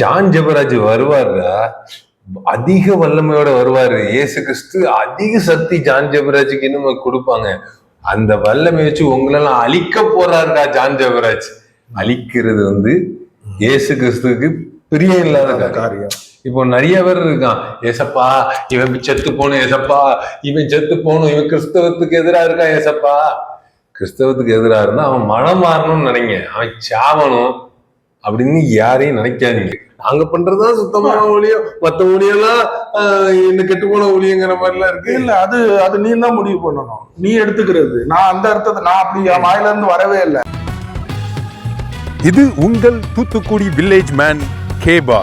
John Jebaraj வருவாருடா அதிக வல்லமையோட வருவாரு. இயேசு கிறிஸ்து அதிக சக்தி ஜான் ஜெபராஜுக்கு இன்னும் கொடுப்பாங்க. அந்த வல்லமை வச்சு உங்களெல்லாம் அழிக்க போறாருடா ஜான் ஜெபராஜ்? அழிக்கிறது வந்து இயேசு கிறிஸ்துவுக்கு பிரியம் இல்லாத காரியம். இப்போ நிறைய பேர் இருக்கான். ஏசப்பா இவன் செத்து போகணும் ஏசப்பா இவன் செத்து போகணும் இவன் கிறிஸ்தவத்துக்கு எதிரா இருக்கான் ஏசப்பா. கிறிஸ்தவத்துக்கு எதிரா இருந்தா அவன் மனம் மாறணும்னு நினைங்க. அவன் சாவணும். அப்படின்னு யாரையும் நினைக்காதீங்க. நாங்க பண்றதுதான் சுத்தமான ஊழியம். மத்த ஊழியெல்லாம் ஆஹ், இந்த கெட்டு போன ஊழியங்கிற மாதிரிலாம் இருக்கு. இல்ல அது அது நீ தான் முடிவு பண்ணணும். நீ எடுத்துக்கிறது. நான் அந்த அர்த்தத்தை நான் அப்படி என் வாயில இருந்து வரவே இல்லை. இது உங்கள் தூத்துக்குடி வில்லேஜ் மேன் கேபா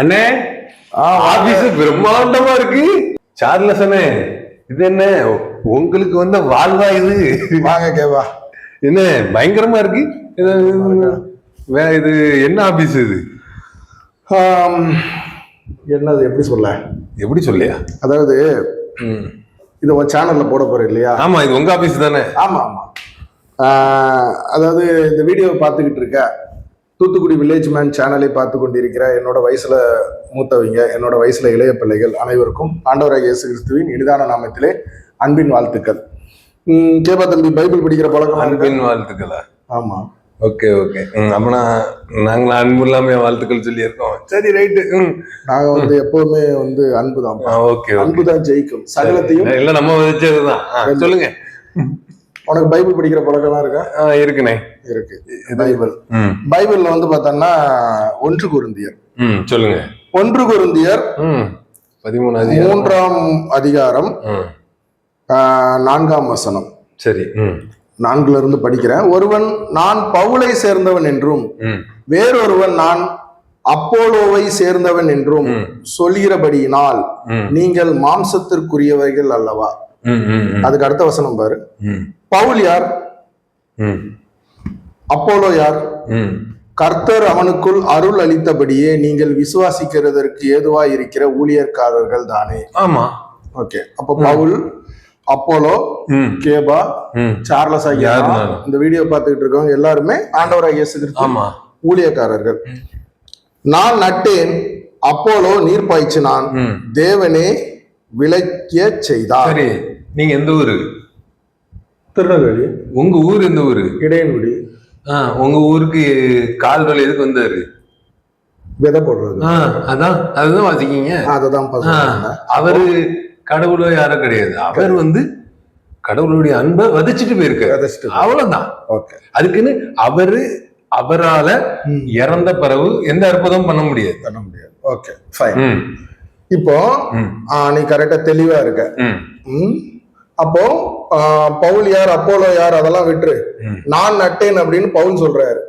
அண்ணே ஆபீஸ் பிரம்மாண்டமா இருக்கு. சார்லஸ் அண்ணே இது என்ன? உங்களுக்கு வந்த வாழ்வா இது? வாங்க கேவா என்ன பயங்கரமா இருக்கு? இது வே இது என்ன ஆபீஸ் இது? என்னது எப்படி சொல்ல? எப்படி சொல்லியா? அதாவது இது உன் சேனல்ல போட போற இல்லையா? ஆமா இது உங்க ஆபீஸ் தானே? ஆமா ஆமா. அதாவது இந்த வீடியோவை பார்த்துக்கிட்டு இருக்க தூத்துக்குடி வில்லேஜ் மேன் சேனலை பார்த்து கொண்டிருக்கிற என்னோட வயசுல மூத்தவங்க என்னோட வயசுல இளைய பிள்ளைகள் அனைவருக்கும் ஆண்டவராக இயேசு கிறிஸ்துவின் இனிதான நாமத்திலே அன்பின் வாழ்த்துக்கள். கேபா தம்பி பைபிள் படிக்கிற பழக்கம் அன்பின் வாழ்த்துக்களா? ஆமா. Okay okay. அப்பனா நாங்களும் அன்பு இல்லாம வாழ்த்துக்கள் சொல்லி இருக்கோம் சரி ரைட்டு. நாங்க வந்து எப்பவுமே வந்து அன்பு தான் ஓகே அன்பு தான் ஜெயிக்கும். சகலத்தையும் இல்ல நம்ம வச்சதுதான். ஆ, சொல்லுங்க. உனக்கு பைபிள் படிக்கிற பழக்கம்லாம் இருக்கா? இருக்குண்ணே. இருக்கு. பைபிள். பைபிள்ல வந்து பார்த்தோம்னா ஒன்று குருந்தியர். ம் சொல்லுங்க. ஒன்று குருந்தியர் ம் பதிமூணாவது மூன்றாம் அதிகாரம். நான்காம் வசனம். சரி நான்குல இருந்து படிக்கிறேன். ஒருவன் நான் பவுலை சேர்ந்தவன் என்றும் வேறொருவன் நான் அப்போலோவை சேர்ந்தவன் என்றும். சொல்கிறபடியினால் நீங்கள் மாம்சத்திற்குரியவர்கள் அல்லவா? அதுக்கு அடுத்த வசனம் பாரு. பவுல் யார்? அப்போலோ யார்? கர்த்தர் அவனுக்குள் அருள் அளித்தபடியே நீங்கள் விசுவாசிக்கிறதற்கு ஏதுவாய் இருக்கிற ஊழியர்காரர்கள் தானே. ஆமா. ஓகே அப்ப பவுல் அப்போலோ கேபா சார்லஸ் ஆகிய யாருனாலும். இந்த வீடியோ பார்த்துக்கிட்டு இருக்கவங்க எல்லாருமே ஆண்டவராக இயேசு கிறிஸ்து ஆமா. ஊழியக்காரர்கள். நான் நட்டேன் அப்போலோ நீர் பாய்ச்சினான் தேவனே விளக்கிய செய்தார். சரி நீங்க எந்த ஊரு? திருநெல்வேலி. உங்க ஊர் எந்த ஊரு? இடையன்குடி. ஆ உங்க ஊருக்கு கால்வல் எதுக்கு வந்தாரு? விதை போடுறது. ஆ அதான் அதுதான் வாசிக்கீங்க. அதை தான் ஆ, அவரு கடவுளோ யாரோ கிடையாது. அவர் வந்து கடவுளுடைய அன்பை வதச்சிட்டு போயிருக்காரு. அவ்வளவுதான். ஓகே. அதுக்குன்னு அவரு அவரால இறந்த பிறகு எந்த அற்புதம் பண்ண முடியாது. பண்ண முடியாது. ஓகே ஃபைன் இப்போ நீ கரெக்டா தெளிவா இருக்க. அப்போ பவுல் யார் அப்போலோ யார் அதெல்லாம் விட்டுரு. நான் நட்டேன் அப்படின்னு பவுல் சொல்றாரு.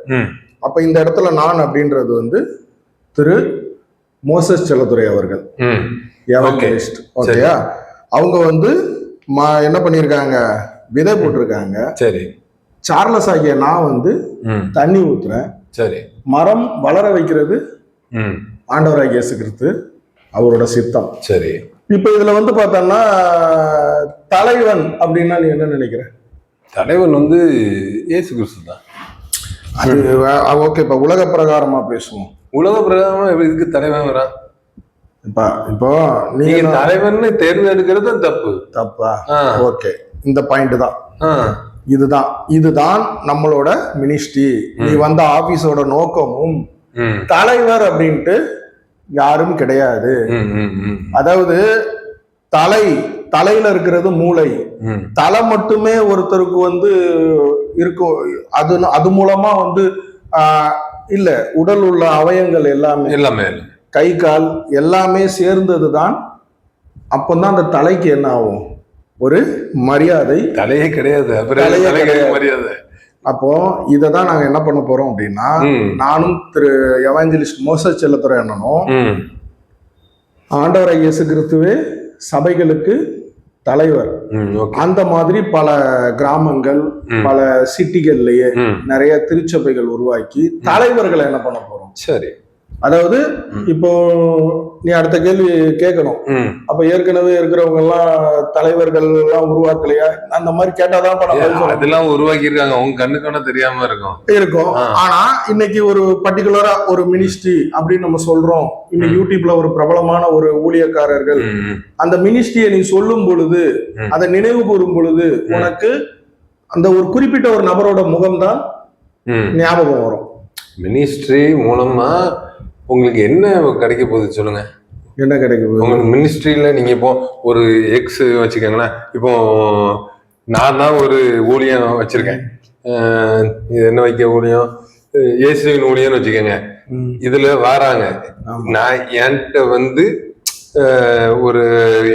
அப்ப இந்த இடத்துல நான் அப்படின்றது வந்து திரு மோசஸ் செல்லத்துறை அவர்கள். ஓகேயா? அவங்க வந்து ம- என்ன பண்ணியிருக்காங்க விதை போட்டிருக்காங்க. சரி. சார்லஸ் ஆகிய நான் வந்து தண்ணி ஊத்துறேன். சரி. மரம் வளர வைக்கிறது ம், ஆண்டவராக இயேசு கிறிஸ்து அவரோட சித்தம். சரி. இப்ப இதுல வந்து பார்த்தோம்னா தலைவன் அப்படின்னா நீ என்ன நினைக்கிற? தலைவன் வந்து இயேசு கிறிஸ்து தான். அது ஓகே இப்ப உலக பிரகாரமா பேசுவோம். உலக பிரகாரமா இதுக்கு தலைவன் வரான்? இப்ப இப்போ நீங்க தலைவன்னு தேர்ந்தெடுக்கிறது தப்பு. தப்பா? ஓகே. இந்த பாயிண்ட் தான். இதுதான். இதுதான் நம்மளோட மினிஸ்ட்ரி நீ வந்த ஆபீஸோட நோக்கமும் தலைவர் அப்படின்ட்டு யாரும் கிடையாது. அதாவது தலை தலையில இருக்கிறது மூளை. தலை மட்டுமே ஒருத்தருக்கு வந்து இருக்கும் அது அது மூலமா வந்து இல்ல உடல் உள்ள அவயங்கள் எல்லாமே. எல்லாமே. கை கால் எல்லாமே சேர்ந்தது தான் அப்பந்தான் அந்த தலைக்கு என்ன ஆகும்? ஒரு மரியாதை. தலையே கிடையாது. மரியாதை. அப்போ இதை தான் நாங்க என்ன பண்ண போறோம் அப்படின்னா நானும் திரு எவாஞ்சலிஸ்ட் மோசஸ் செல்லத்துறை அண்ணனும் ம், ஆண்டவரை இயேசு கிறிஸ்துவே சபைகளுக்கு தலைவர். அந்த மாதிரி பல கிராமங்கள். பல சிட்டிகள்லயே நிறைய திருச்சபைகள் உருவாக்கி தலைவர்களை என்ன பண்ண போறோம்? சரி. அதாவது. இப்போ நீ அடுத்த கேள்வி கேட்கணும். அப்ப ஏற்கனவே இருக்கிறவங்க எல்லாம் தலைவர்கள் எல்லாம் உருவாக்கலையா அந்த மாதிரி கேட்டாதான் சொல்ல அதெல்லாம் உருவாக்கி இருக்காங்க உங்க கண்ணுக்கான தெரியாம இருக்கும் இருக்கும். ஆனா இன்னைக்கு ஒரு பர்டிகுலரா ஒரு மினிஸ்ட்ரி அப்படின்னு நம்ம சொல்றோம் இன்னைக்கு. யூடியூப்ல ஒரு பிரபலமான ஒரு ஊழியக்காரர்கள். அந்த மினிஸ்ட்ரியை நீ சொல்லும் பொழுது. அதை நினைவு கூறும் பொழுது உனக்கு அந்த ஒரு குறிப்பிட்ட ஒரு நபரோட முகம்தான். ஞாபகம் வரும் மினிஸ்ட்ரி மூலமா உங்களுக்கு என்ன கிடைக்க போகுது சொல்லுங்க. என்ன கிடைக்குது உங்களுக்கு மினிஸ்ட்ரியில நீங்க இப்போ ஒரு எக்ஸ் வச்சுக்கோங்களேன். இப்போ நான் தான் ஒரு ஊழியம் வச்சிருக்கேன். என்ன வைக்க ஊழியம்? இயேசுவின் ஊழியம்னு வச்சுக்கோங்க. இதுல வராங்க. நான் என்கிட்ட வந்து ஒரு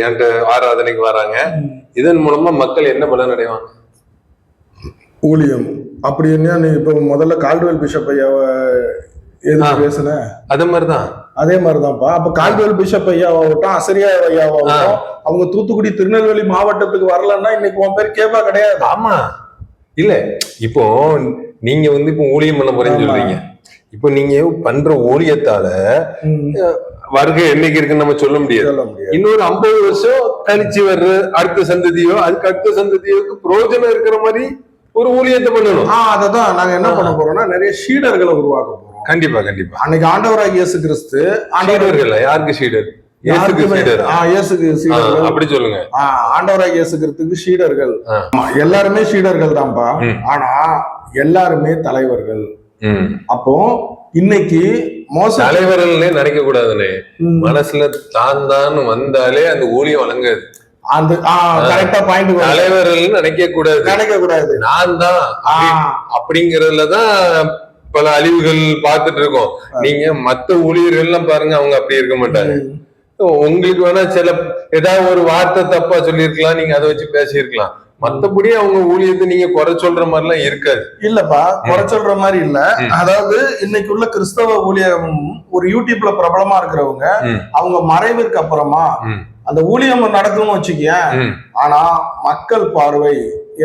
என்கிட்ட ஆராதனைக்கு வராங்க. இதன் மூலமா மக்கள் என்ன பலன் அடைவாங்க? ஊழியம். அப்படி என்ன இப்போ முதல்ல கால்டுவெல் பிஷப் ஐயாவை ஆ. பேசுன? அதே மாதிரிதான். அதே மாதிரிதான்ப்பா. அப்ப கால்டுவெல் பிஷப் ஐயாவாகட்டும் அசரியா ஐயாவாகட்டும் அவங்க தூத்துக்குடி திருநெல்வேலி மாவட்டத்துக்கு வரலன்னா இன்னைக்கு உன் பேர் கேபா கிடையாது. ஆமா. இல்ல இப்போ நீங்க வந்து இப்போ ஊழியம் பண்ண போறேன்னு. சொல்றீங்க. இப்போ நீங்க பண்ற ஊழியத்தால. வருகை என்னைக்கு இருக்குன்னு நம்ம சொல்ல முடியாது. இன்னொரு ஐம்பது வருஷம் கழிச்சு வர்ற அடுத்த சந்ததியோ அதுக்கு அடுத்த சந்ததியோக்கு பிரயோஜனம் இருக்கிற மாதிரி ஒரு ஊழியத்தை பண்ணணும். ஆ அததான். நாங்க என்ன பண்ண போறோம்னா நிறைய ஷீடர்களை உருவாக்க போறோம். கண்டிப்பா கண்டிப்பா. அன்னைக்கு ஆண்டவராக இயேசு கிறிஸ்து ஆண்டவர் சீடர்கள் யாருக்கு சீடர் சீடர்கள் அப்படி சொல்லுங்க. ஆண்டவராக இயேசுக்கிறதுக்கு சீடர்கள் ஆ. ஆமா, எல்லாருமே சீடர்கள் தான்ப்பா. ம். ஆனா எல்லாருமே தலைவர்கள். அப்போ இன்னைக்கு மோச தலைவர்கள்னே நினைக்க கூடாதுனே ம். மனசுல தான் தான் வந்தாலே அந்த ஊழியம் வழங்காது. அந்த கரெக்டா பாயிண்ட் தலைவர்கள் நினைக்க கூடாது நினைக்க கூடாது நான் தான். அப்படிங்கறதுலதான் பல அழிவுகள் பார்த்துட்டு இருக்கோம். நீங்க மத்த ஊழியர்கள் எல்லாம் பாருங்க அவங்க அப்படி இருக்க மாட்டாங்க. உங்களுக்கு வேணா சில ஏதாவது ஒரு வார்த்தை தப்பா சொல்லியிருக்கலாம் நீங்க அதை வச்சு பேசியிருக்கலாம். மத்தபடி அவங்க ஊழியத்தை நீங்க குறை சொல்ற மாதிரி எல்லாம் இருக்காது. இல்லப்பா குறை சொல்ற மாதிரி இல்ல. அதாவது இன்னைக்கு உள்ள கிறிஸ்தவ ஊழியம் ஒரு யூடியூப்ல பிரபலமா இருக்கிறவங்க. அவங்க மறைவிற்கு அப்புறமா. அந்த ஊழியம் நடக்கும்னு வச்சுக்கேன். ஆனா மக்கள் பார்வை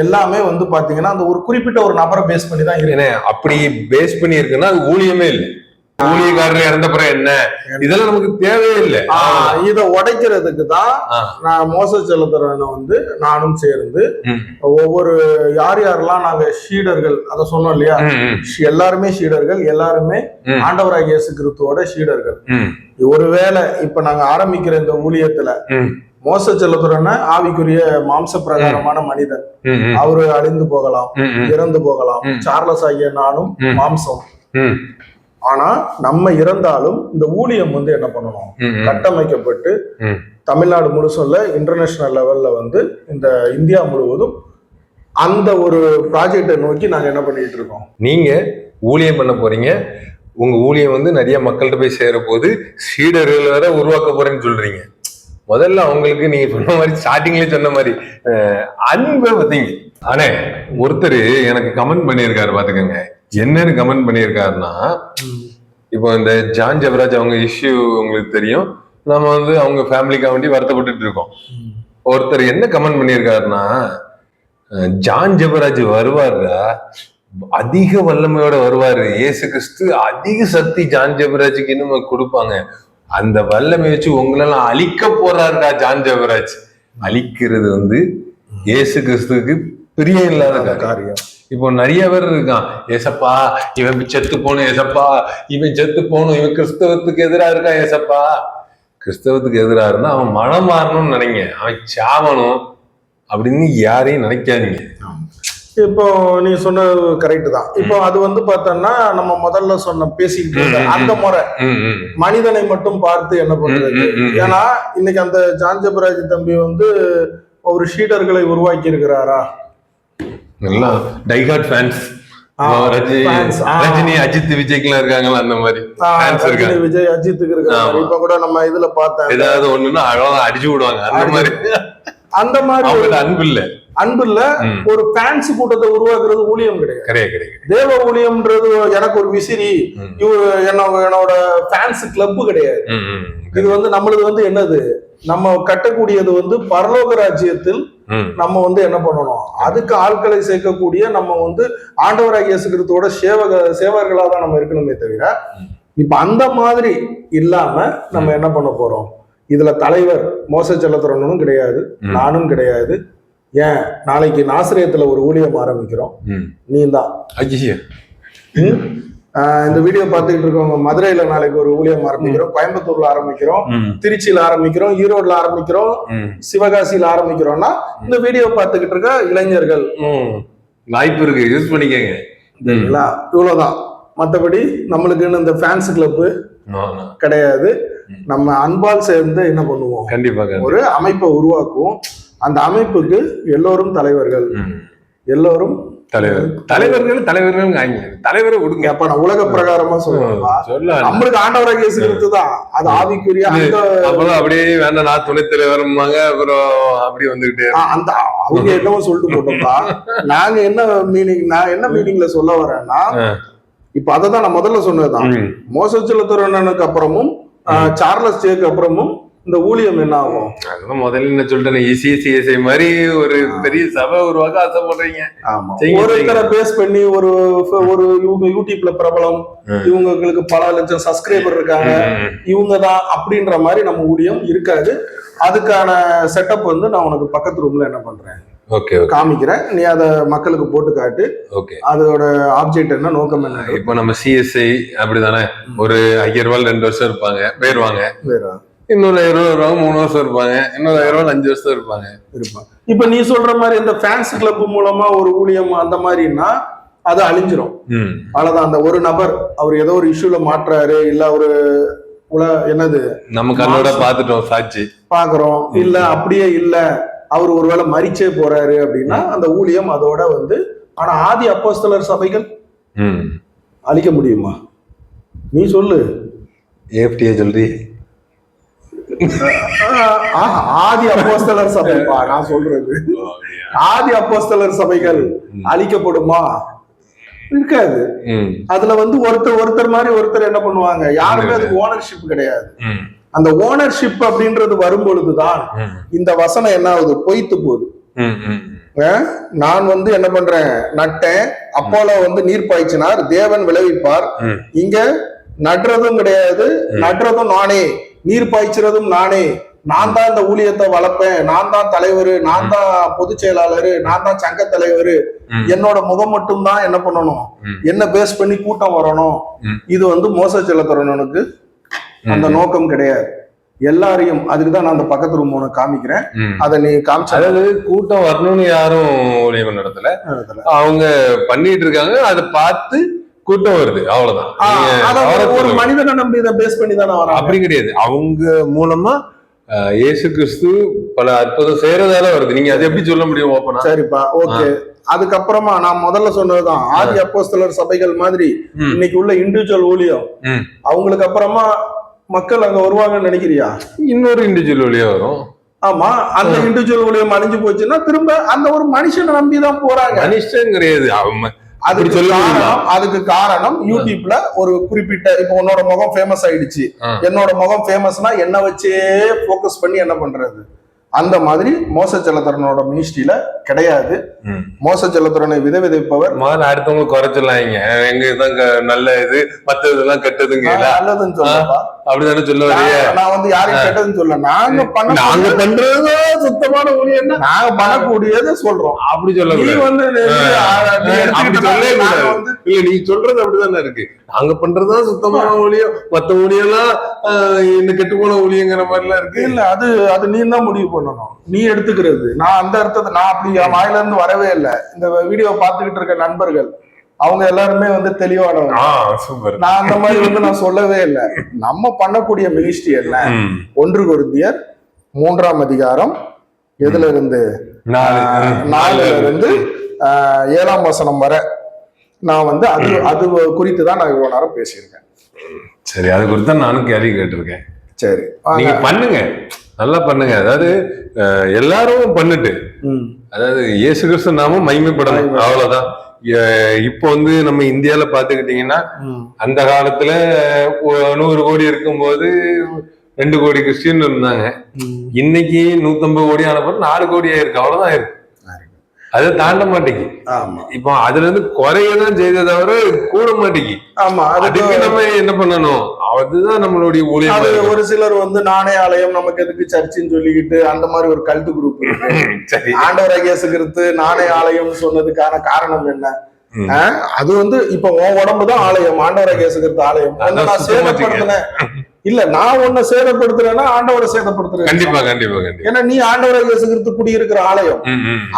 எல்லாமே வந்து பாத்தீங்கன்னா அந்த ஒரு குறிப்பிட்ட ஒரு நபரை பேஸ் பண்ணி தான் இருக்கு. அப்படி பேஸ் பண்ணி இருக்குன்னா அது ஊழியமே இல்லை. ஊழியக்காரர் இறந்தப்புறம் என்ன? இதெல்லாம் நமக்கு தேவையே இல்லை. இத உடைக்கிறதுக்கு தான். நான் மோச செலுத்துறவனை வந்து நானும் சேர்ந்து. ஒவ்வொரு யார் யாரெல்லாம் நாங்க ஷீடர்கள் அத சொன்னோம் இல்லையா? எல்லாருமே ஷீடர்கள் எல்லாருமே. ஆண்டவராக இயேசு கிறிஸ்துவோட ஷீடர்கள் ஒருவேளை இப்ப நாங்க ஆரம்பிக்கிற இந்த ஊழியத்துல மோச செலுத்துறன ஆவிக்குரிய மாம்ச பிரகாரமான மனிதன். அவரு அழிந்து போகலாம் இறந்து போகலாம். சார்லஸ் ஆகிய நானும். மாம்சம். ஆனா நம்ம இறந்தாலும் இந்த ஊழியம் வந்து என்ன பண்ணணும். கட்டமைக்கப்பட்டு. தமிழ்நாடு முழுசும் இல்ல இன்டர்நேஷனல் லெவல்ல வந்து இந்த இந்தியா முழுவதும் அந்த ஒரு ப்ராஜெக்டை நோக்கி நாங்க என்ன பண்ணிட்டு இருக்கோம்? நீங்க ஊழியம் பண்ண போறீங்க. உங்க ஊழியம் வந்து நிறைய மக்கள்கிட்ட போய் சேர போது சீடர்கள் வேற உருவாக்க போறேன்னு சொல்றீங்க. முதல்ல அவங்களுக்கு நீங்க சொன்ன மாதிரி ஸ்டார்டிங்லயே சொன்ன மாதிரி அன்பை பார்த்தீங்க ஆனே ஒருத்தர் எனக்கு கமெண்ட் பண்ணியிருக்காரு பாத்துக்கோங்க. என்னன்னு கமெண்ட் பண்ணியிருக்காருன்னா இப்போ இந்த ஜான் ஜபராஜ் அவங்க இஷ்யூ உங்களுக்கு தெரியும். நம்ம வந்து அவங்க ஃபேமிலிக்காக வேண்டி வருத்தப்பட்டுட்டு இருக்கோம். ஒருத்தர் என்ன கமெண்ட் பண்ணியிருக்காருன்னா ஜான் ஜபராஜ் வருவாருடா அதிக வல்லமையோட வருவாரு. இயேசு கிறிஸ்து அதிக சக்தி ஜான் ஜபராஜுக்கு இன்னும் கொடுப்பாங்க. அந்த வல்லமை வச்சு உங்களெல்லாம் அழிக்க போறாருடா ஜான் ஜெபராஜ் அழிக்கிறது வந்து இயேசு கிறிஸ்துவுக்கு பிரியம் இல்லாத காரியம். இப்போ நிறைய பேர் இருக்கான். ஏசப்பா இவன் செத்து போகணும் ஏசப்பா இவன் செத்து போகணும் இவன் கிறிஸ்தவத்துக்கு எதிரா இருக்கான் ஏசப்பா. கிறிஸ்தவத்துக்கு எதிரா இருந்தா அவன் மனம் மாறணும்னு நினைங்க. அவன் சாவணும் அப்படின்னு யாரையும் நினைக்காதீங்க. இப்போ நீ சொன்னது கரெக்ட் தான். இப்போ அது வந்து பார்த்தோம்னா நம்ம முதல்ல சொன்ன பேசிக்கிட்டு இருந்த அந்த முறை. மனிதனை மட்டும் பார்த்து என்ன பண்றது. ஏன்னா இன்னைக்கு அந்த ஜான்ஜபராஜ் தம்பி வந்து ஒரு ஷீடர்களை உருவாக்கி இருக்கிறாரா டைகாட் ஃபேன்ஸ். ரஜினி அஜித் விஜய்க்குலாம் இருக்காங்களா அந்த மாதிரி? ரஜினி இருக்காங்க. விஜய் அஜித்துக்கு. ஆமா. இப்ப கூட நம்ம இதுல பார்த்தேன். ஏதாவது ஒண்ணுன்னா அழகா அடிச்சு விடுவாங்க. அந்த மாதிரி. அந்த மாதிரி அன்பு இல்ல. அன்பு இல்ல. ஒரு ஃபேன்ஸ் கூட்டத்தை உருவாக்குறது ஊழியம் கிடையாது. கிடையாது தேவ ஊழியம்ன்றது எனக்கு ஒரு விசிறி. இவரு என்னோட ஃபேன்ஸ் கிளப் கிடையாது. இது வந்து நம்மளது வந்து என்னது? நம்ம கட்டக்கூடியது வந்து பரலோக ராஜ்யத்தில் நம்ம வந்து என்ன பண்ணணும்? அதுக்கு ஆட்களை சேர்க்கக்கூடிய நம்ம வந்து ஆண்டவராக இயேசு கிறிஸ்துவோட சேவக சேவர்களா தான் நம்ம இருக்கணுமே தவிர இப்ப அந்த மாதிரி இல்லாம நம்ம என்ன பண்ண போறோம்? இதுல தலைவர் மோச செல்லத்துறனும் கிடையாது. நானும் கிடையாது ஏன்? நாளைக்கு நாசிரியத்துல ஒரு ஊழியம் ஆரம்பிக்கிறோம். நீ தான் இந்த வீடியோ பார்த்துக்கிட்டு இருக்கவங்க மதுரையில நாளைக்கு ஒரு ஊழியம் ஆரம்பிக்கிறோம். கோயம்புத்தூர்ல ஆரம்பிக்கிறோம். திருச்சியில ஆரம்பிக்கிறோம். ஈரோட்ல ஆரம்பிக்கிறோம். சிவகாசியில ஆரம்பிக்கிறோம்னா இந்த வீடியோ பார்த்துக்கிட்டு இருக்க இளைஞர்கள். வாய்ப்பு இருக்கு. யூஸ் பண்ணிக்கங்க. சரிங்களா இவ்வளவுதான். மற்றபடி நம்மளுக்குன்னு இந்த ஃபேன்ஸ் கிளப்பு. கிடையாது. நம்ம அன்பால் சேர்ந்து என்ன பண்ணுவோம்? கண்டிப்பா கண்டிப்பா. ஒரு அமைப்பை உருவாக்குவோம். அந்த அமைப்புக்கு எல்லோரும் தலைவர்கள். எல்லோரும் தலைவர். தலைவர்கள் தலைவர்கள் தலைவரை விடுங்க அப்ப நான் உலக பிரகாரமா சொல்றேன்பா சொல்ல நம்மளுக்கு ஆண்டவராக இயேசு கிறிஸ்து தான். அது ஆவிக்குரிய அப்புறம் அப்படியே வேண்டாம் நான் துணை தலைவருமாங்க அப்புறம் அப்படி வந்துகிட்டே அந்த அவங்க என்னவோ சொல்லிட்டு போட்டோம்ப்பா. நாங்க என்ன மீனிங் நான் என்ன மீனிங்ல சொல்ல வரேன்னா. இப்ப அதை தான் நான் முதல்ல சொன்னதுதான். மோசச்சலத்துறனுக்கு அப்புறமும் சார்லஸ் ஜேக்கு அப்புறமும் இந்த ஊழியம் என்ன ஆகும் அதுதான் முதல்ல என்ன சொல்லிட்டேன் இசி சிஎஸ்ஐ மாதிரி ஒரு பெரிய சபை உருவாக்க ஆமா. செய்யுங்க, ஒருத்தரை பேஸ் பண்ணி ஒரு ஒரு இவங்க யூடியூப்ல பிரபலம். இவங்களுக்கு பல லட்சம் சப்ஸ்கிரைபர் இருக்காங்க. இவங்க தான் அப்படின்ற மாதிரி நம்ம ஊழியம் இருக்காது. அதுக்கான செட்டப் வந்து நான் உனக்கு பக்கத்து ரூம்ல என்ன பண்றேன்? ஓகே காமிக்கிறேன். நீ அதை மக்களுக்கு போட்டு காட்டு. ஓகே. அதோட ஆப்ஜெக்ட் என்ன நோக்கம் என்ன? இப்போ நம்ம சிஎஸ்ஐ அப்படிதானே? ஒரு ஐயாயிரம் ரூபாய் ரெண்டு வருஷம் இருப்பாங்க. போயிருவாங்க. இன்னொரு ரூபாய் வருவாங்க மூணு வருஷம் இருப்பாங்க. இன்னொரு ரூபாய் அஞ்சு வருஷம் இருப்பாங்க. இருப்பான் இப்ப நீ சொல்ற மாதிரி இந்த ஃபேன்ஸ் கிளப் மூலமா ஒரு ஊழியம் அந்த மாதிரின்னா அது அழிஞ்சிரும். ம். அவ்வளவுதான். அந்த ஒரு நபர் அவர் ஏதோ ஒரு இஷ்யூல மாட்டுறாரு இல்ல ஒரு உல என்னது? நம்ம கண்ணோட பாத்துட்டோம் சாட்சி. பாக்குறோம் இல்ல அப்படியே இல்ல. அவர் ஒருவேளை மறிச்சே போறாரு அப்படின்னா அந்த ஊழியம் அதோட வந்து ஆனா ஆதி அப்போஸ்தலர் சபைகள் ம். அழிக்க முடியுமா? நீ சொல்லு. ஏஎஃப்டிஏ சொல்றி? ஆதி அப்போஸ்தலர் சபைப்பா நான் சொல்றது. ஆதி அப்போஸ்தலர் சபைகள் அழிக்கப்படுமா? இருக்காது. அதுல வந்து ஒருத்தர் ஒருத்தர் மாதிரி ஒருத்தர் என்ன பண்ணுவாங்க? யாருமே அதுக்கு ஓனர்ஷிப் கிடையாது. அந்த ஓனர்ஷிப் அப்படின்றது வரும் பொழுதுதான் இந்த வசனம் என்ன ஆகுது? பொய்த்து போகுது. நான் வந்து என்ன பண்றேன்? நட்டேன். அப்போலோ வந்து நீர் பாய்ச்சினார். தேவன் விளைவிப்பார். இங்க நடுறதும் கிடையாது. நடுறதும் நானே. நீர் பாய்ச்சுறதும் நானே. நான் தான் இந்த ஊழியத்தை வளர்ப்பேன். நான் தான் தலைவர். நான் தான் பொதுச் செயலாளர். நான் தான் சங்க தலைவர். என்னோட முகம் மட்டும் தான் என்ன பண்ணணும். என்ன பேஸ் பண்ணி கூட்டம் வரணும். இது வந்து மோச செலுத்துறவனுக்கு அந்த நோக்கம் கிடையாது. எல்லாரையும் அதுக்கு தான் நான் அந்த பக்கத்து ரூம் உனக்கு காமிக்கிறேன். அதை நீ காமிச்ச அதாவது கூட்டம் வரணும்னு யாரும் நடத்தல. அவங்க பண்ணிட்டு இருக்காங்க. அதை பார்த்து கூட்டம் வருது. அவ்வளவுதான். ஒரு- மனிதனை நம்பி இதை பேஸ் பண்ணி தானே வராங்க. அப்படி கிடையாது. அவங்க மூலமா இயேசு கிறிஸ்து பல அற்புதம் செய்யறதால வருது. நீங்க அதை எப்படி சொல்ல முடியும் ஓப்பனா சரிப்பா ஓகே அதுக்கப்புறமா நான் முதல்ல சொன்னதுதான் ஆதி அப்போஸ்தலர் சபைகள் மாதிரி. இன்னைக்கு உள்ள இண்டிவிஜுவல் ஊழியம். அவங்களுக்கு அப்புறமா மக்கள் அங்க வருவாங்கன்னு நினைக்கிறியா? இன்னொரு இண்டிவிஜுவல் வழியா வரும். ஆமா அந்த இண்டிவிஜுவல் ஊழியம் அழிஞ்சு போச்சுன்னா திரும்ப அந்த ஒரு மனுஷனை நம்பி தான் போறாங்க. மனுஷன் கிடையாது. அவங்க அதுக்கு? காரணம் அதுக்கு காரணம் யூடியூப்ல ஒரு குறிப்பிட்ட இப்போ உன்னோட முகம் ஃபேமஸ் ஆயிடுச்சு. என்னோட முகம் ஃபேமஸ்னா என்ன வச்சே ஃபோக்கஸ் பண்ணி என்ன பண்றது அந்த மாதிரி மோச செல்லத்தரனோட மினிஸ்ட்ரியில கிடையாது. மோச செல்லத்துறனை விதை விதைப்பவர் முதல்ல அடுத்தவங்க குறைச்சிடலாங்க. எங்க இதுதான் க- நல்ல இது மத்த இதெல்லாம் கெட்டதுங்க. நல்லதுன்னு சொல்லப்பா அப்படிதானே சொல்ல நான் வந்து யாரையும் கெட்டதுன்னு சொல்ல நாங்க பண்ண நாங்க பண்றதுதான் சுத்தமான ஊழியம் நாங்க பண்ணக்கூடியதை சொல்றோம். அப்படி சொல்ல நீ. வந்து அப்படி சொல்லவே கூடாது. இல்ல நீ சொல்றது அப்படிதானே இருக்கு. நாங்க பண்றதுதான் சுத்தமான ஊழியம். மத்த ஊழியெல்லாம் இந்த கெட்டு போன ஊழியங்கிற மாதிரி எல்லாம் இருக்கு. இல்ல அது அது நீ தான் முடிவு பண்ணணும் நீ எடுத்துக்கிறது. நான் அந்த அர்த்தத்தை நான் அப்படி என் வாயில இருந்து வரவே இல்லை. இந்த வீடியோ பார்த்துக்கிட்டு இருக்க நண்பர்கள் அவங்க எல்லாருமே வந்து தெளிவானவங்க. நான் அந்த மாதிரி வந்து நான் சொல்லவே இல்லை. நம்ம பண்ணக்கூடிய மினிஸ்ட்ரி என்ன? ஒன்று குருந்தியர் மூன்றாம் அதிகாரம் எதுல இருந்து நாலுல இருந்து ஏழாம் வசனம் வரை. நான் வந்து அது அது குறித்து தான் நான் இவ்வளவு நேரம் பேசியிருக்கேன். சரி அது குறித்து தான் நானும் கேள்வி கேட்டிருக்கேன். சரி நீங்க. பண்ணுங்க. நல்லா பண்ணுங்க அதாவது எல்லாரும் பண்ணிட்டு. அதாவது இயேசு கிறிஸ்து மகிமைப்படணும் மகிமைப்படணும். அவ்வளவுதான் இப்போ வந்து நம்ம இந்தியால பாத்துக்கிட்டீங்கன்னா. அந்த காலத்துல நூறு கோடி இருக்கும்போது ரெண்டு கோடி கிறிஸ்டின் இருந்தாங்க. இன்னைக்கு நூத்தம்பது கோடி ஆனப்போ நாலு கோடி ஆயிருக்கு அவ்வளவுதான் இருக்கு அதை தாண்ட மாட்டேங்கி ஆமா. இப்போ அதுல இருந்து குறையதான் செய்தே தவிர கூட மாட்டேங்கி ஆமா அதுக்கு நம்ம என்ன பண்ணணும்? அதுதான் நம்மளுடைய ஊழியம் ஒரு சிலர் வந்து நாணய ஆலயம் நமக்கு எதுக்கு சர்ச்சுன்னு சொல்லிக்கிட்டு அந்த மாதிரி ஒரு கல்ட்டு குரூப் இருக்கு. ஆண்டவர் இயேசு கிறிஸ்து நாணய ஆலயம் சொன்னதுக்கான காரணம் என்ன? அது வந்து இப்ப உன் உடம்பு தான் ஆலயம் ஆண்டவரை இயேசு கிறிஸ்து ஆலயம் நான். சேதப்படுத்தினேன். இல்ல நான் உன்னை சேதப்படுத்துறேன்னா ஆண்டவரை சேதப்படுத்துறேன். கண்டிப்பா கண்டிப்பா கண்டிப்பா. ஏன்னா நீ ஆண்டவரை இயேசு கிறிஸ்து குடியிருக்கிற ஆலயம்.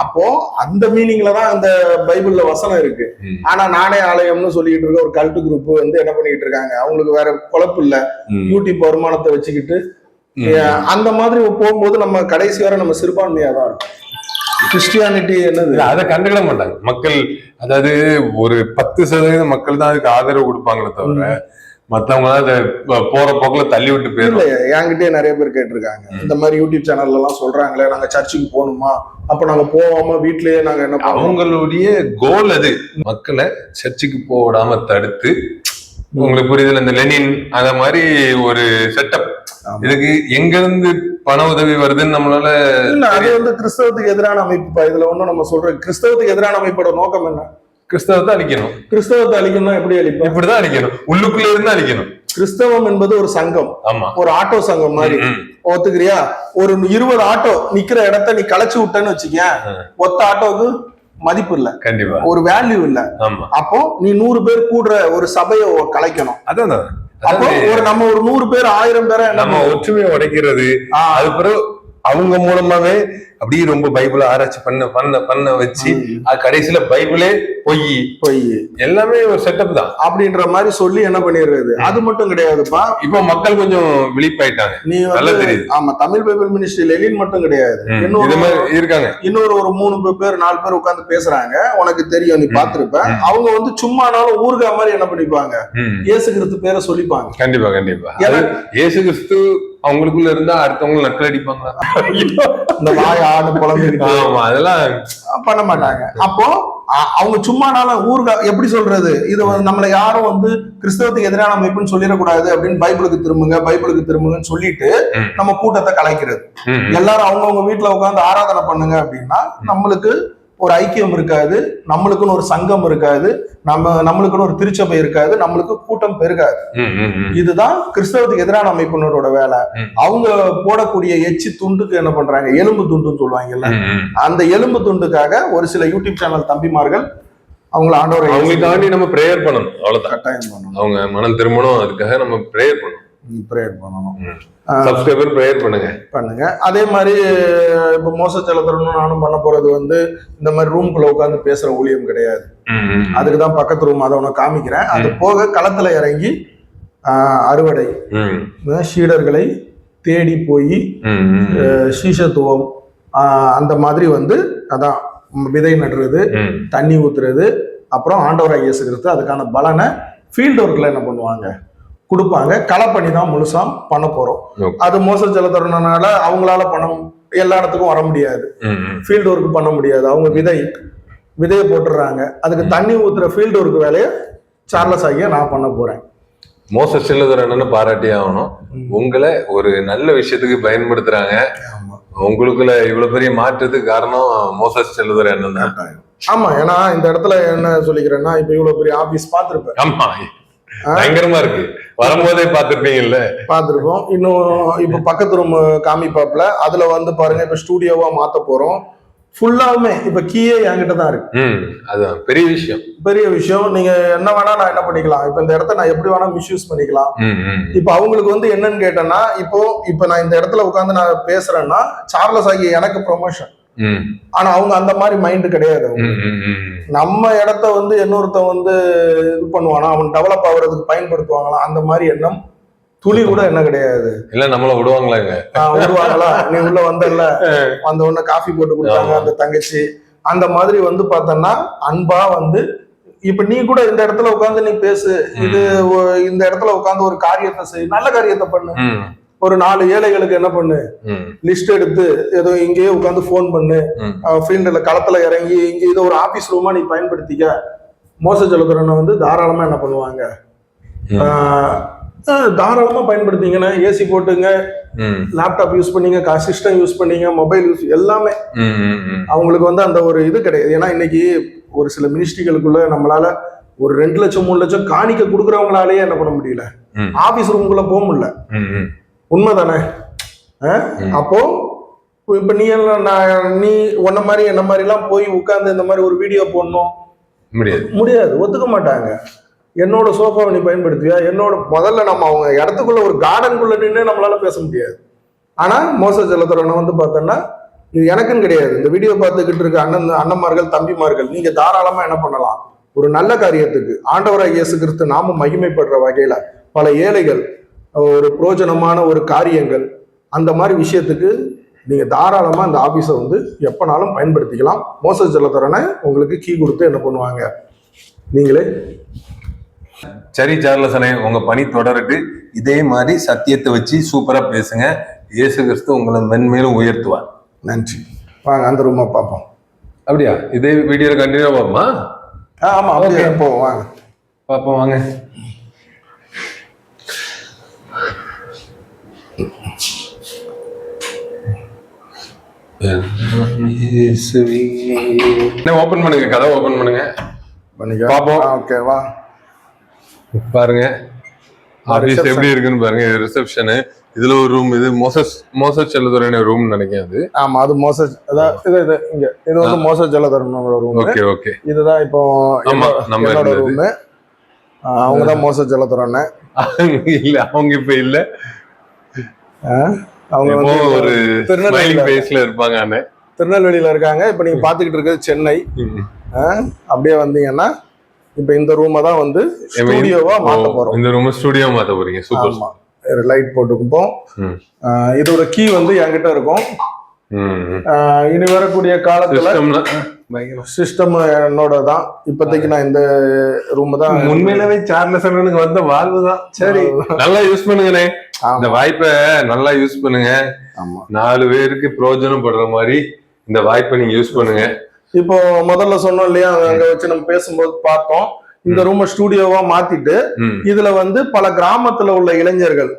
அப்போ அந்த மீனிங்ல தான் அந்த பைபிள்ல வசனம் இருக்கு. ஆனா நானே ஆலயம்னு சொல்லிட்டு இருக்க ஒரு கல்ட்டு குரூப் வந்து என்ன பண்ணிட்டு இருக்காங்க? அவங்களுக்கு வேற குழப்பு இல்ல. யூடியூப் வருமானத்தை வச்சுக்கிட்டு அந்த மாதிரி போகும்போது நம்ம கடைசி வரை நம்ம சிறுபான்மையா தான் இருக்கும். கிறிஸ்டியானிட்டி என்னது? அதை கண்டுக்கிட மாட்டாங்க. மக்கள் அதாவது ஒரு பத்து சதவீதம் மக்கள் தான் அதுக்கு ஆதரவு கொடுப்பாங்களே தவிர மத்தவங்க அதை ப- போற போக்குல தள்ளி விட்டு போயிடும் என்கிட்டயே நிறைய பேர் கேட்டிருக்காங்க. இந்த மாதிரி யூடியூப் சேனல்ல எல்லாம் சொல்றாங்களே நாங்க சர்ச்சுக்கு போகணுமா? அப்ப நாங்க போகாம வீட்லயே நாங்க என்ன பண்ணுவோம்? அவங்களுடைய கோல் அது. மக்களை சர்ச்சுக்கு போக விடாம தடுத்து உங்களுக்கு புரியுதுல இந்த லெனின் அத மாதிரி ஒரு செட்டப். இதுக்கு எங்க இருந்து பண உதவி வருதுன்னு நம்மளால இல்ல அது வந்து கிறிஸ்தவத்துக்கு எதிரான அமைப்புப்பா இதுல ஒண்ணும் நம்ம சொல்றோம் கிறிஸ்தவத்துக்கு எதிரான அமைப்போட நோக்கம் என்ன? கிறிஸ்தவத்தை அழிக்கணும். கிறிஸ்தவத்தை அழிக்கணும்னா எப்படி அழிப்பா இப்படிதான் அழிக்கணும். உள்ளுக்குள்ள இருந்து அழிக்கணும். கிறிஸ்தவம் என்பது ஒரு சங்கம். ஆமா. ஒரு ஆட்டோ சங்கம் மாதிரி. ஒத்துக்கிறியா? ஒரு இருபது ஆட்டோ நிக்கிற இடத்த நீ களைச்சு விட்டேன்னு வச்சுக்க ஒத்த ஆட்டோவுக்கு மதிப்பு இல்ல. கண்டிப்பா. ஒரு வேல்யூ இல்ல. அப்போ நீ நூறு பேர் கூடுற ஒரு சபையை கலைக்கணும். அதான். அப்போ ஒரு நம்ம ஒரு நூறு பேர் ஆயிரம் பேரை நம்ம ஒற்றுமையை உடைக்கிறது. அது பிறகு அவங்க மூலமாவே அப்படியே ரொம்ப பைபிளை ஆராய்ச்சி பண்ண பண்ண பண்ண வச்சு கடைசியில பைபிளே பொய். போய். எல்லாமே ஒரு செட்டப் தான். அப்படின்ற மாதிரி சொல்லி என்ன பண்ணிடுறது? அது மட்டும் கிடையாதுப்பா. இப்போ மக்கள் கொஞ்சம் விழிப்பாயிட்டாங்க. நீ நல்லா தெரியுது. ஆமா தமிழ் பைபிள் மினிஸ்ட்ரி லெலின் மட்டும் கிடையாது. இன்னொரு மாதிரி இருக்காங்க. இன்னொரு ஒரு மூணு பேர் நாலு பேர் உட்கார்ந்து பேசுறாங்க. உனக்கு தெரியும் நீ. பாத்திருப்ப. அவங்க வந்து சும்மானாலும் ஊர்கா மாதிரி என்ன பண்ணிப்பாங்க. இயேசு கிறிஸ்து பேரை சொல்லிப்பாங்க. கண்டிப்பா கண்டிப்பா. இயேசு கிறிஸ்து அவங்களுக்குள்ள இருந்தா அடுத்தவங்க நக்கல் அடிப்பாங்களா? இந்த வாய் ஆடு ஆமா அதெல்லாம் பண்ண மாட்டாங்க அப்போ அவங்க சும்மானாலும் ஊர்கா எப்படி சொல்றது இது நம்மளை யாரும் வந்து கிறிஸ்தவத்துக்கு எதிரான அமைப்புன்னு சொல்லிடக்கூடாது அப்படின்னு பைபிளுக்கு திரும்புங்க பைபிளுக்கு திரும்புங்கன்னு சொல்லிட்டு. நம்ம கூட்டத்தை கலைக்கிறது. எல்லாரும் அவங்கவங்க வீட்டுல உட்காந்து ஆராதனை பண்ணுங்க அப்படின்னா நம்மளுக்கு ஒரு ஐக்கியம் இருக்காது நம்மளுக்குன்னு ஒரு சங்கம் இருக்காது நம்ம நம்மளுக்குன்னு ஒரு திருச்சபை இருக்காது நம்மளுக்கு கூட்டம் பெருகாது. இதுதான் கிறிஸ்தவத்துக்கு எதிரான அமைப்பினரோட வேலை. அவங்க போடக்கூடிய எச்சி துண்டுக்கு என்ன பண்றாங்க? எலும்பு துண்டுன்னு சொல்லுவாங்கல்ல. அந்த எலும்பு துண்டுக்காக ஒரு சில யூடியூப் சேனல் தம்பிமார்கள் அவங்கள ஆண்டவரை அவங்களுக்காண்டி நம்ம ப்ரேயர் பண்ணணும் அவ்வளவுதான். கட்டாயம் பண்ணணும். அவங்க மனம் திரும்பணும் அதுக்காக நம்ம ப்ரேயர் பண்ணணும். ப்ரேயர் பண்ணணும். சப்ஸ்கிரைபர் ப்ரேயர் பண்ணுங்க. பண்ணுங்க. அதே மாதிரி இப்போ மோச செலுத்தணும் நானும் பண்ண போறது வந்து இந்த மாதிரி ரூம்குள்ள உட்காந்து பேசுற ஊழியம் கிடையாது. அதுக்கு தான் பக்கத்து ரூம் அதை உனக்கு காமிக்கிறேன். அது போக களத்துல இறங்கி அறுவடை. சீடர்களை தேடி போய் ம், ம், சீஷத்துவம் ஆஹ் அந்த மாதிரி வந்து அதான் விதை நடுறது. தண்ணி ஊத்துறது அப்புறம் ஆண்டவராக இயேசு கிறிஸ்து அதுக்கான பலனை ஃபீல்டு ஒர்க்கில் என்ன பண்ணுவாங்க? கொடுப்பாங்க. களை பண்ணி தான் முழுசா பண்ண போறோம். அது மோச செலுத்துறதுனால அவங்களால பணம் எல்லா இடத்துக்கும் வர முடியாது. ஃபீல்டு ஒர்க் பண்ண முடியாது. அவங்க விதை விதையை போட்டுடுறாங்க அதுக்கு தண்ணி ஊத்துற ஃபீல்டு ஒர்க் வேலையை சார்லஸ் ஆகிய நான் பண்ண போறேன். மோசஸ் செல்லுதர் என்னன்னு பாராட்டி ஆகணும் உங்களை ஒரு நல்ல விஷயத்துக்கு பயன்படுத்துறாங்க. உங்களுக்குள்ள இவ்வளவு பெரிய மாற்றத்துக்கு காரணம் மோசஸ் செல்லுதர் தான். ஆமா ஏன்னா இந்த இடத்துல என்ன சொல்லிக்கிறேன்னா இப்ப இவ்வளவு பெரிய ஆபீஸ் பார்த்திருப்பேன். ஆமா. பயங்கரமா இருக்கு. வரும்போதே பாத்துருப்பீங்கல்ல பார்த்துருக்கோம். இன்னும் இப்போ பக்கத்து ரூம் காமிப்பாப்ல அதுல வந்து பாருங்க இப்ப ஸ்டூடியோவா மாத்த போறோம். ஃபுல்லாவுமே இப்ப கீயே என்கிட்ட தான் இருக்கு. அதுதான் பெரிய விஷயம். பெரிய விஷயம். நீங்க என்ன வேணா நான் என்ன பண்ணிக்கலாம். இப்ப இந்த இடத்த நான் எப்படி வேணா மிஸ்யூஸ் பண்ணிக்கலாம். இப்ப அவங்களுக்கு வந்து என்னன்னு கேட்டேன்னா இப்போ இப்ப நான் இந்த இடத்துல உட்காந்து நான் பேசுறேன்னா சார்லஸ் ஆகிய எனக்கு ப்ரொமோஷன் ஆனா அவங்க அந்த மாதிரி மைண்ட் கிடையாது. நம்ம இடத்த வந்து இன்னொருத்தன் வந்து இது பண்ணுவானா அவன் டெவலப் ஆகுறதுக்கு பயன்படுத்துவாங்களா அந்த மாதிரி எண்ணம் துளி கூட என்ன கிடையாது. இல்ல நம்மள விடுவாங்களாங்க. ஆஹ் விடுவாங்களா? நீ உள்ள வந்தல்ல. வந்த உடனே காஃபி போட்டு கொடுத்தாங்க. அந்த தங்கச்சி. அந்த மாதிரி வந்து பார்த்தோன்னா அன்பா வந்து இப்ப நீ கூட இந்த இடத்துல உட்காந்து நீ பேசு. இது இந்த இடத்துல உட்காந்து ஒரு காரியத்தை செய் நல்ல காரியத்தை பண்ணு. ஒரு நாலு ஏழைகளுக்கு என்ன பண்ணு? லிஸ்ட் எடுத்து ஏதோ இங்கேயே உட்காந்து ஃபோன் பண்ணு. ஃபீல்டுல களத்துல இறங்கி இங்க இதை ஒரு ஆபீஸ் ரூமா நீ பயன்படுத்திக்க. மோச செலுத்துறவனை வந்து தாராளமா என்ன பண்ணுவாங்க? ம். ஆஹ் தாராளமா பயன்படுத்திங்கண்ணே. ஏசி போட்டுங்க. லேப்டாப் யூஸ் பண்ணீங்க. சிஸ்டம் யூஸ் பண்ணீங்க. மொபைல் யூஸ் எல்லாமே. அவங்களுக்கு வந்து அந்த ஒரு இது கிடையாது. ஏன்னா இன்னைக்கு ஒரு சில மினிஸ்ட்ரிகளுக்குள்ள நம்மளால ஒரு ரெண்டு லட்சம் மூணு லட்சம் காணிக்க கொடுக்குறவங்களாலேயே என்ன பண்ண முடியல. ஆபீஸ் ரூமுக்குள்ள போக முடியல. உண்மைதானே? அப்போ இப்ப நீ எல்லாம் நான் நீ உன்ன மாதிரி என்ன மாதிரி எல்லாம் போய் உட்கார்ந்து இந்த மாதிரி ஒரு வீடியோ போடணும். முடியாது. முடியாது. ஒத்துக்க மாட்டாங்க. என்னோட சோஃபாவை நீ பயன்படுத்துவியா? என்னோட முதல்ல நம்ம அவங்க இடத்துக்குள்ள ஒரு கார்டனுக்குள்ள நின்று நம்மளால பேச முடியாது. ஆனா மோச ஜலத்தரனை வந்து பார்த்தோன்னா இது எனக்குன்னு கிடையாது. இந்த வீடியோ பார்த்துக்கிட்டு இருக்க அண்ணன் அண்ணன்மார்கள் தம்பிமார்கள் நீங்க தாராளமா என்ன பண்ணலாம்? ஒரு நல்ல காரியத்துக்கு ஆண்டவராக இயேசு கிறிஸ்து நாமும் மகிமைப்படுற வகையில பல ஏழைகள் ஒரு புரோஜனமான ஒரு காரியங்கள் அந்த மாதிரி விஷயத்துக்கு நீங்க தாராளமா அந்த ஆபீஸை வந்து எப்பனாலும் பயன்படுத்திக்கலாம். மோச ஜலத்தரனை உங்களுக்கு கீ கொடுத்து என்ன பண்ணுவாங்க? நீங்களே சரி சார்லசனே உங்க பணி தொடரட்டு இதே மாதிரி சத்தியத்தை வச்சு சூப்பரா பேசுங்க. இயேசு கிறிஸ்து உங்களை மென்மேலும் உயர்த்துவார். நன்றி. வாங்க அந்த ரூமை பார்ப்போம். அப்படியா? இதே வீடியோல கண்டினியூ பார்ப்போமா? ஆ ஆமா அப்படியே. போவோம் வாங்க. பார்ப்போம் வாங்க. என்ன ஓபன் பண்ணுங்க கதை ஓபன் பண்ணுங்க. பண்ணிக்க. பார்ப்போம். ஓகே வா. பாருங்க. ஆபீஸ். எப்படி இருக்குன்னு பாருங்க ரிசப்ஷனு இதுல ஒரு ரூம் இது மோசஸ் மோசஸ் செல்லதுறையான ரூம் நினைக்கிறேன் அது. ஆமா அது மோச அதான் இது இது இங்க. இது வந்து மோச ஜலதரனோட ரூம் ஓகே ஓகே இதுதான் இப்போ ஆமா, நம்ம. ரூம் அவங்க தான் மோச ஜலதரன் இல்ல அவங்க இப்ப இல்ல. அவங்க வந்து ஒரு திருநெல்வேலியில இருப்பாங்க அண்ணே. திருநெல்வேலியில இருக்காங்க. இப்போ நீங்க பாத்துக்கிட்டு இருக்கிறது சென்னை. அப்படியே வந்தீங்கன்னா இப்போ இந்த ரூமை தான் வந்து ஸ்டூடியோவா மாத்த போறோம். இந்த ரூம் ஸ்டுடியோ மாத்த போறீங்க. சூப்பர் லைட் போட்டுக்குப்போம். இதோட கீ வந்து என்கிட்ட இருக்கும். இனி வரக்கூடிய காலத்துல சிஸ்டம் என்னோட தான் இப்போதைக்கு நான் இந்த ரூம் தான். உண்மையிலவே சார்லஸ் அண்ணனுக்கு வந்த வாழ்வு தான். சரி. நல்லா யூஸ் பண்ணுங்கண்ணே இந்த வாய்ப்பை நல்லா யூஸ் பண்ணுங்க. ஆமா. நாலு பேருக்கு பிரயோஜனப்படுற மாதிரி இந்த வாய்ப்பை நீங்க யூஸ் பண்ணுங்க. இப்போ முதல்ல சொன்னோம் இல்லையா? அங்க வச்சு நம்ம பேசும்போது பார்த்தோம். இந்த ரூமை ஸ்டூடியோவா மாத்திட்டு இதுல வந்து பல கிராமத்துல உள்ள இளைஞர்கள்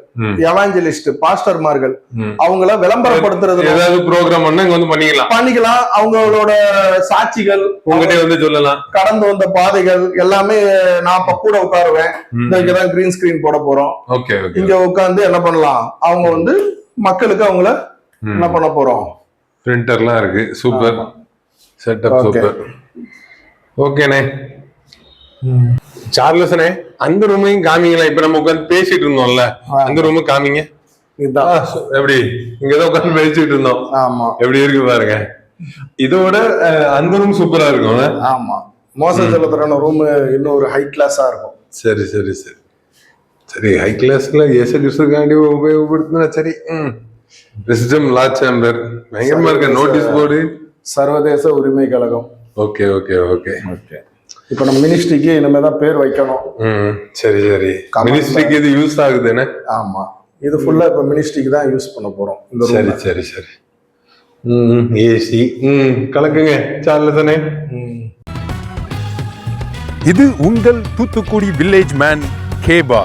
எவாஞ்சலிஸ்ட் பாஸ்டர்மார்கள். அவங்கள விளம்பரப்படுத்துறது ஏதாவது ப்ரோக்ராம் வந்து பண்ணிக்கலாம். பண்ணிக்கலாம். அவங்களோட சாட்சிகள் உங்ககிட்ட வந்து சொல்லலாம். கடந்து வந்த பாதைகள் எல்லாமே நான் இப்ப கூட உட்காருவேன். இங்கதான் கிரீன் ஸ்கிரீன் போட போறோம். இங்க உட்கார்ந்து என்ன பண்ணலாம்? அவங்க வந்து மக்களுக்கு அவங்கள என்ன பண்ண போறோம்? பிரிண்டர்லாம் இருக்கு. Super setup. சூப்பர் ஓகேண்ணே சார்லஸ்ண்ணே அந்த ரூமையும் காமிங்களா. இப்ப நம்ம உட்காந்து பேசிட்டு இருந்தோம்ல. அந்த ரூமு காமிங்க. எப்படி? இங்கதான் உட்காந்து பேசிட்டு இருந்தோம். ஆமா. எப்படி இருக்கு பாருங்க. இதோட அந்த ரூம் சூப்பரா இருக்கும்ல. ஆமா. மோச ஜலத்தரான ரூம் இன்னும் ஒரு ஹை கிளாஸா இருக்கும். சரி சரி சரி. சரி ஹை கிளாஸ்ல ஏச கிறிஸ்துக்காண்டி உபயோகப்படுத்தினா சரி. ம். விஸ்டம் லா சேம்பர் பயங்கரமா இருக்க. நோட்டீஸ் போர்டு சர்வதேச உரிமை கழகம். ஓகே ஓகே ஓகே ஓகே இப்போ நம்ம மினிஸ்ட்ரிக்கு இனிமே தான் பேர் வைக்கணும். ம் சரி சரி. மினிஸ்ட்ரிக்கு இது யூஸ் ஆகுதுன்னு? ஆமா. இது ஃபுல்லா இப்போ மினிஸ்ட்ரிக்கு தான் யூஸ் பண்ண போறோம் இந்த சரி சரி சரி. ம் ஏசி ம் கலக்குங்க. சார்லசனே இது உங்கள் தூத்துக்குடி வில்லேஜ் மேன் கேபா